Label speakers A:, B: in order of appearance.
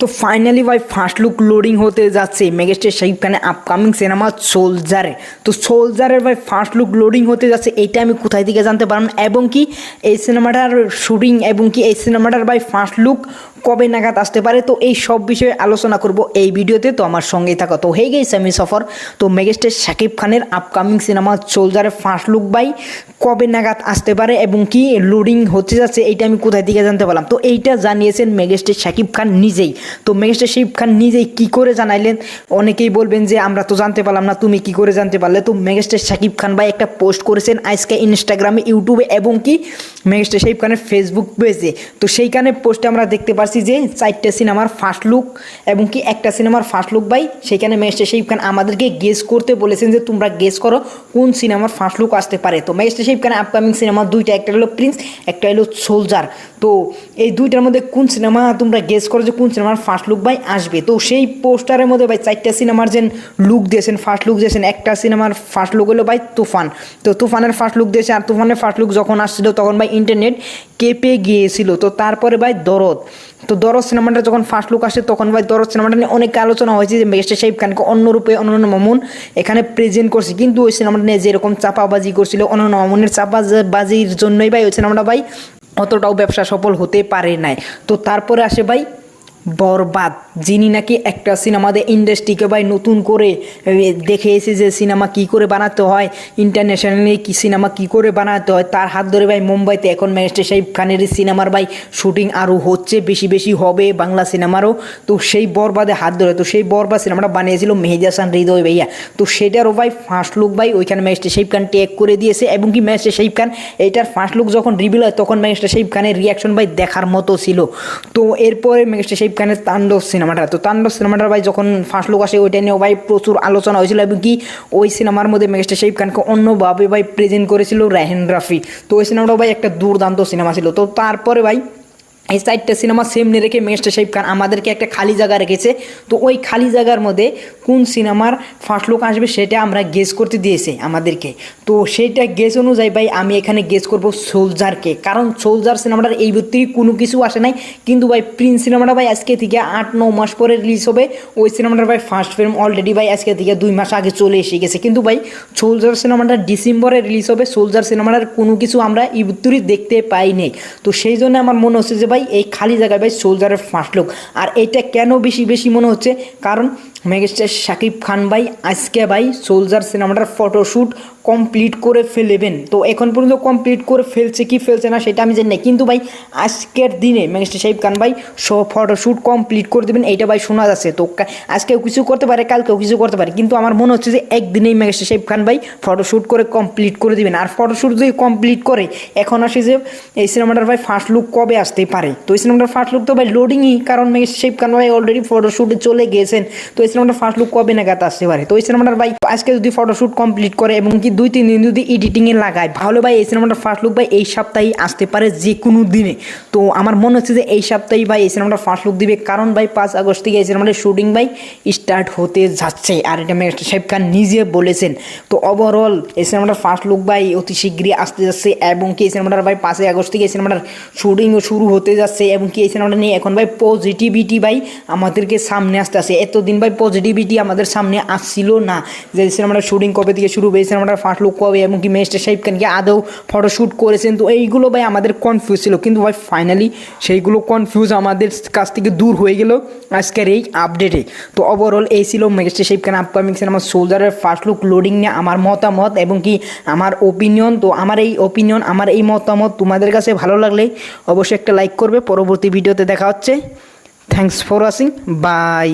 A: তো ফাইনালি ভাই first look loading হতে যাচ্ছে। মেগাস্টার শাহিব খানের আপকামিং সিনেমা সোলজারে তো সোলজারের ভাই ফার্স্ট লুক লোডিং হতে যাচ্ছে। এইটা আমি কোথায় থেকে জানতে পারলাম? এবং কি এই সিনেমাটার শুটিং এবং কি এই সিনেমাটার ভাই ফার্স্ট লুক কবে নাগাদ আসতে পারে? তো এই সব বিষয়ে আলোচনা করব এই ভিডিওতে। তো আমার সঙ্গেই থাকো। তো হয়ে গেছে আমি সফর। তো মেগাস্টার শাকিব খানের আপকামিং সিনেমা সোলজারের ফার্স্ট লুক বাই কবে নাগাদ আসতে পারে এবং কি লোডিং হতে যাচ্ছে এইটা আমি কোথায় থেকে জানতে পারলাম? তো এইটা জানিয়েছেন মেগাস্টার শাকিব খান নিজেই। তো মেগাস্টার শাকিব খান নিজেই কি করে জানাইলেন? অনেকেই বলবেন যে, আমরা তো জানতে পারলাম না, তুমি কি করে জানতে পারলে? তো মেগাস্টার শাকিব খান ভাই একটা পোস্ট করেছেন আজকে ইনস্টাগ্রামে ইউটিউবে এবং কি মেগাস্টার শাকিব খানের ফেসবুক পেজে তো সেইখানে পোস্টে আমরা দেখতে পারছি যে চারটে সিনেমার ফার্স্ট লুক এবং কি একটা সিনেমার ফার্স্ট লুক ভাই, সেখানে মেগাস্টার শাকিব খান আমাদেরকে গেস করতে বলেছেন যে তোমরা গেস করো কোন সিনেমার ফার্স্ট লুক আসতে পারে। তো megastar Shakib Khan upcoming cinema দুইটা, একটা হলো প্রিন্স একটা হলো সোলজার তো এই দুইটার মধ্যে কোন সিনেমা তোমরা গেস করো যে কোন সিনেমার ফার্স্ট লুক ভাই আসবে? তো সেই পোস্টারের মধ্যে ভাই চারটা সিনেমার যে লুক দিয়েছেন ফার্স্ট লুক দিয়েছেন, একটা সিনেমার ফার্স্ট লুক হলো ভাই তুফান। তো তুফানের ফার্স্ট লুক দিয়েছে আর তুফানের ফার্স্ট লুক যখন আসছিল তখন ভাই ইন্টারনেট কেঁপে গিয়েছিল। তো তারপরে ভাই দরদ। তো দরদ সিনেমাটা যখন ফার্স্ট লুক আসে, তখন ভাই দরদ সিনেমাটা নিয়ে অনেক আলোচনা হয়েছে যে মেস্টার সাহেব খানকে অন্য রূপে অনন্য মামুন এখানে প্রেজেন্ট করছে। কিন্তু ওই সিনেমাটা নিয়ে যেরকম চাপাবাজি করছিল অনন্য মামুনের চাপাবাজির জন্যই ভাই, ওই সিনেমাটা ভাই অতটাও ব্যবসা সফল হতে পারে নাই। তো তারপরে আসে ভাই বরবাদ। যিনি নাকি একটা সিনেমাতে ইন্ডাস্ট্রিকে ভাই নতুন করে দেখে এসে যে সিনেমা কি করে বানাতে হয় ইন্টারন্যাশনালি কি সিনেমা কি করে বানাতে হয়, তার হাত ধরে ভাই মুম্বাইতে এখন ম্যাজিস্ট্রেট সাহেব খানের সিনেমার ভাই শুটিং আরও হচ্ছে, বেশি বেশি হবে বাংলা সিনেমারও। তো সেই বরবাদে হাত ধরে, তো সেই বরবাদ সিনেমাটা বানিয়েছিল মেহেদি হাসান হৃদয় ভাইয়া। তো সেটারও ভাই ফার্স্ট লুক ভাই ওইখানে ম্যাজিস্ট্রেট সাহেব খান ট্যাগ করে দিয়েছে, এবং কি ম্যাজিস্ট্রেট সাহেব খান এইটার ফার্স্ট লুক যখন রিভিল হয়, তখন ম্যাজিস্ট্রেট সাহেব খানের রিয়াকশন ভাই দেখার মতো ছিল। তো এরপরে ম্যাজিস্ট্রেট সাহেব খানের তাণ্ডব সিনেমাটা তো তাণ্ডব সিনেমাটার ভাই যখন ফার্স্ট লুক আসে, ওইটা নিয়েও ভাই প্রচুর আলোচনা হয়েছিল এবং কি ওই সিনেমার মধ্যে মেগাস্টার শাহিব খানকে অন্যভাবে ভাই প্রেজেন্ট করেছিল রাহেন রাফি তো ওই সিনেমাটা ভাই একটা দুর্দান্ত সিনেমা ছিল। তো তারপরে ভাই এই চারটা সিনেমা সেমনি রেখে মেগাস্টার শাহিব খান আমাদেরকে একটা খালি জায়গা রেখেছে। তো ওই খালি জায়গার মধ্যে কোন সিনেমার ফার্স্ট লুক আসবে সেটা আমরা গেস করতে দিয়েছে আমাদেরকে। তো সেইটা গেস অনুযায়ী ভাই আমি এখানে গেস করব সোলজারকে কারণ সোলজার সিনেমাটার এই ভিত্তিক কোনো কিছু আসে নাই। কিন্তু ভাই প্রিন্স সিনেমাটা ভাই আজকে থেকে আট, ন মাস পরে রিলিজ হবে। ওই সিনেমাটার ভাই ফার্স্ট ফিল্ম অলরেডি ভাই আজকে থেকে দুই মাস আগে চলে এসে গেছে। কিন্তু ভাই সোলজার সিনেমাটা ডিসেম্বরে রিলিজ হবে। সোলজার সিনেমাটার কোনো কিছু আমরা এই ভিত্তিরি দেখতে পাই নাই। তো সেই জন্য আমার মনে হচ্ছে যে ভাই এই খালি জায়গায় ভাই সোলজারের ফার্স্ট লুক। আর এটা কেন বেশি বেশি মনে হচ্ছে? কারণ মেগাস্টার শাকিব খান ভাই, আজকে ভাই সোলজার সিনেমাটার ফটোশ্যুট কমপ্লিট করে ফেলেবেন। তো এখন পর্যন্ত কমপ্লিট করে ফেলছে কি ফেলছে না সেটা আমি জানি না। কিন্তু ভাই, আজকের দিনে মেগাস্টার শাহিব খান ভাই সব ফটোশ্যুট কমপ্লিট করে দেবেন, এইটা ভাই শোনা যাচ্ছে। তো আজকেও কিছু করতে পারে, কালকেও কিছু করতে পারে। কিন্তু আমার মনে হচ্ছে যে একদিনেই মেগাস্টার শাহিব খান ভাই ফটোশ্যুট করে কমপ্লিট করে দিবেন। আর ফটোশ্যুট যদি কমপ্লিট করে, এখন আসে যে এই সিনেমাটার ভাই ফার্স্ট লুক কবে আসতে পারে? তো এই সিনেমাটার ফার্স্ট লুক তো ভাই লোডিংই কারণ মেগাস্টার শাহিব খান ভাই অলরেডি ফটোশ্যুটে চলে গিয়েছেন। তো এই সিনেমাটার ফার্স্ট লুক কবে নাগাদ আসতে পারে? তো এই সিনেমাটার ভাই আজকে যদি ফটোশ্যুট কমপ্লিট করে এবং কি দুই, তিন দিন যদি এডিটিংয়ে লাগায়, তাহলে ভাই এই সিনেমাটার ফার্স্ট লুক ভাই এই সপ্তাহেই আসতে পারে যে কোনো দিনে। তো আমার মনে হচ্ছে যে এই সপ্তাহেই ভাই এই সিনেমাটার ফার্স্ট লুক দিবে, কারণ ভাই পাঁচ আগস্ট থেকে এই সিনেমাটার শুটিং ভাই স্টার্ট হতে যাচ্ছে। আর এটা মেগাস্টার সাহেব খান নিজে বলেছেন। তো ওভারঅল এই সিনেমাটার ফার্স্ট লুক ভাই অতি শীঘ্রই আসতে যাচ্ছে এবং কি এই সিনেমাটার ভাই পাঁচই আগস্ট থেকে এই সিনেমাটার শুটিংও শুরু হতে যাচ্ছে এবং কি এই সিনেমাটা নিয়ে এখন ভাই পজিটিভিটি ভাই আমাদেরকে সামনে আসতে আসে এতদিন ভাই পজিটিভিটি আমাদের সামনে আসছিল না। যে এই সিনেমাটার শুটিং কবে থেকে শুরু হবে সিনেমাটার ফার্স্ট লুক কবে, এবং কি মেস্টার সাহেব খানকে আদৌ ফটোশ্যুট করেছেন? তো এইগুলো ভাই আমাদের কনফিউজ ছিল। কিন্তু ভাই ফাইনালি সেইগুলো কনফিউজ আমাদের কাছ থেকে দূর হয়ে গেল আজকের এই আপডেটে তো ওভারঅল এই ছিল মেগাস্টার সাহেব খান আপকামিং সিনেমা সোলজারের ফার্স্ট লুক লোডিং নিয়ে আমার মতামত এবং কি আমার ওপিনিয়ন তো আমার এই ওপিনিয়ন আমার এই মতামত তোমাদের কাছে ভালো লাগলে অবশ্যই একটা লাইক করবে। পরবর্তী ভিডিওতে দেখা হচ্ছে। Thanks for watching by